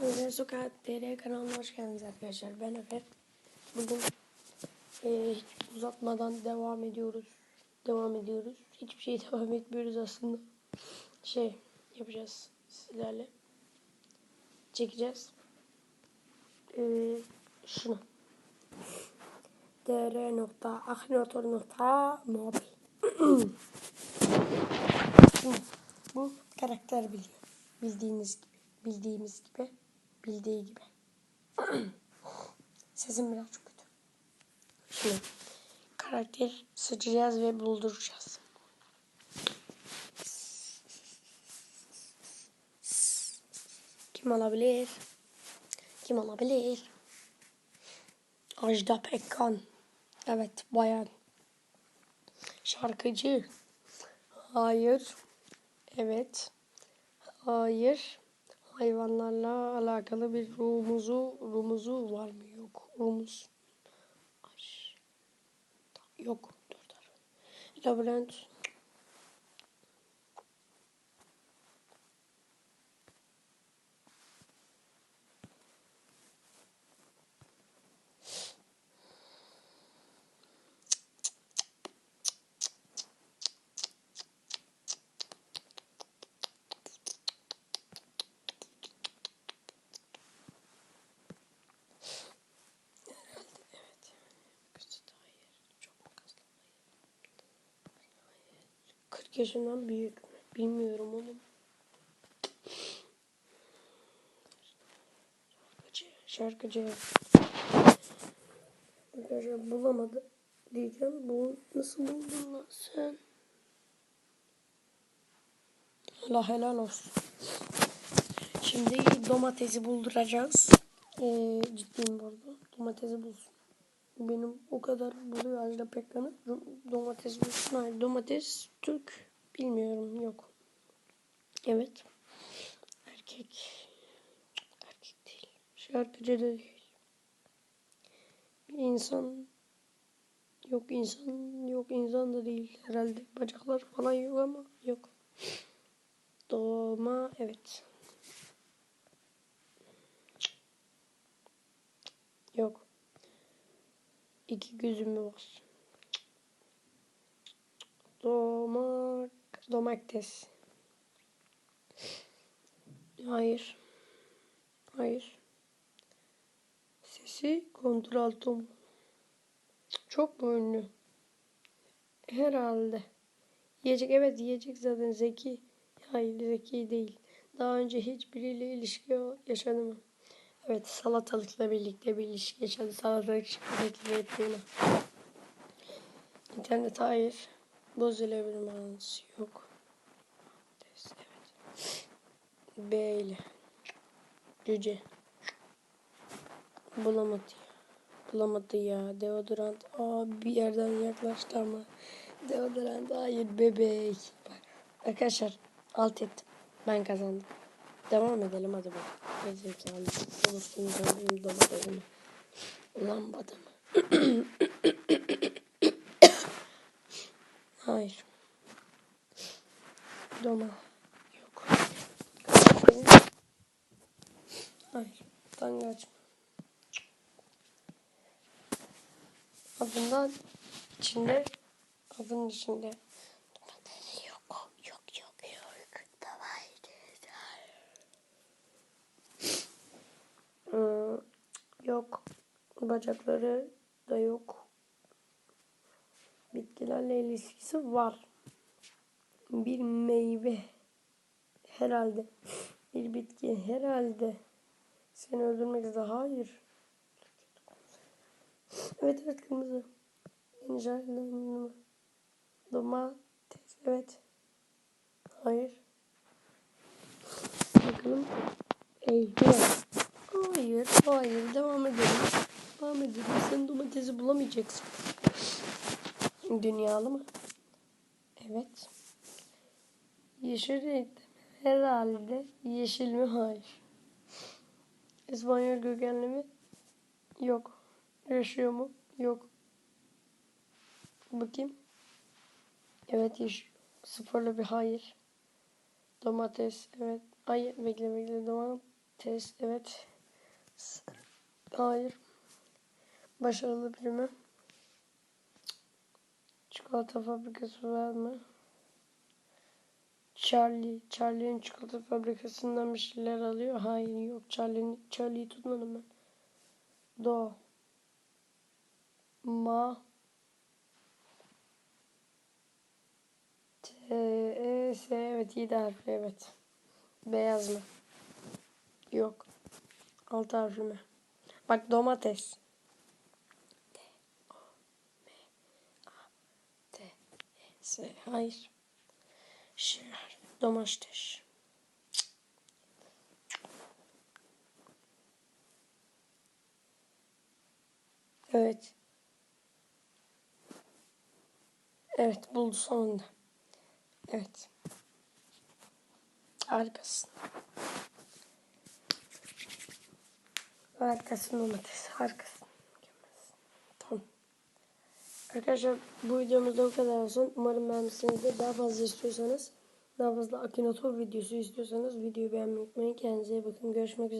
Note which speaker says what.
Speaker 1: Özel Sokak TR kanalına hoş geldiniz arkadaşlar. Ben Efe. Bugün e, uzatmadan devam ediyoruz. Devam ediyoruz. Hiçbir şey devam etmiyoruz aslında. Şey yapacağız sizlerle. Çekeceğiz. E, şunu. dr.aknotor.mobil Bu karakter biliyor. Bildiğiniz gibi. Bildiğimiz gibi. Bildiği gibi. Sesim biraz çok kötü. Şimdi karakter seçeceğiz ve bulduracağız. Kim olabilir? Kim olabilir? Ajda Pekkan. Evet bayan. Şarkıcı. Hayır. Evet. Hayır. Hayvanlarla alakalı bir rumuzu rumuzu var mı? Yok. Rumuz. Ay. Yok. Dur dur. Labirent. 40 yaşından büyük? Bilmiyorum oğlum. Şarkıcı. Şarkıcı. Arkadaşlar bulamadı diyeceğim. Bu nasıl buldun lan sen? Allah helal olsun. Şimdi domatesi bulduracağız. Ee, ciddiyim bu arada. Domatesi bulsun. Benim o kadar buluyor Ajda Pekkan'ı. Domates bulsun. Hayır domates Türk. Bilmiyorum yok. Evet. Erkek. Erkek değil. Şarkıcı da değil. Bir insan. Yok insan. Yok insan da değil herhalde. Bacaklar falan yok ama yok. Doğma evet. Yok. İki gözümü bas. Domak, domates. Hayır. Hayır. Sesi kontraltum. Çok mu ünlü? Herhalde. Yiyecek evet yiyecek zaten zeki. Hayır zeki değil. Daha önce hiçbiriyle ilişki yaşadı mı? Evet salatalıkla birlikte bir ilişki yaşadı. Salatalık şirketi ettiğine. İnternet hayır. Bozuyla bir manası yok. Evet. B ile. Cüce. Bulamadı. Bulamadı ya. Deodorant. Aa bir yerden yaklaştı ama. Deodorant hayır bebek. Bak. Arkadaşlar alt ettim. Ben kazandım. Devam edelim hadi bak. Gerizekalı. Olursun benim domatesimi. Lambada mı? Hayır. Doma. Yok. Hayır. Tangaç? Adından içinde adının içinde domates yok. Yok yok yok. Hmm, yok. Bacakları da yok. Bitkilerle ilişkisi var. Bir meyve. Herhalde. Bir bitki. Herhalde. Seni öldürmek üzere. Hayır. Evet evet kırmızı. İnşallah. Domates. Evet. Hayır. Bakalım. Eyvah. Hayır, hayır. Devam edelim. Edelim. Sen domatesi bulamayacaksın. Dünyalı mı? Evet. Yeşil renkte Herhalde. Yeşil mi? Hayır. İspanyol kökenli mi? Yok. Yaşıyor mu? Yok. Bakayım. Evet yaşıyor. Sıfırlı bir hayır. Domates. Evet. Hayır. Bekle bekle. Domates. Evet. Hayır. Başarılı biri mi? Çikolata fabrikası var mı? Charlie. Charlie'nin çikolata fabrikasından bir şeyler alıyor. Hayır yok. Charlie'nin Charlie'yi tutmadım ben. Do. Ma. T. E. S. Evet iyi de harfli evet. Beyaz mı? Yok. Alt harfli mi? Bak domates. D. O. M. A. T. E. S. Hayır. Ş harfi. Domates. Evet. Evet buldu sonunda. Evet. Harikasın. Harikasın domates. Harikasın. Arkadaşlar bu videomuzda o kadar olsun. Umarım beğenmişsinizdir. Daha fazla istiyorsanız daha fazla Akinator videosu istiyorsanız videoyu beğenmeyi unutmayın. Kendinize iyi bakın. Görüşmek üzere.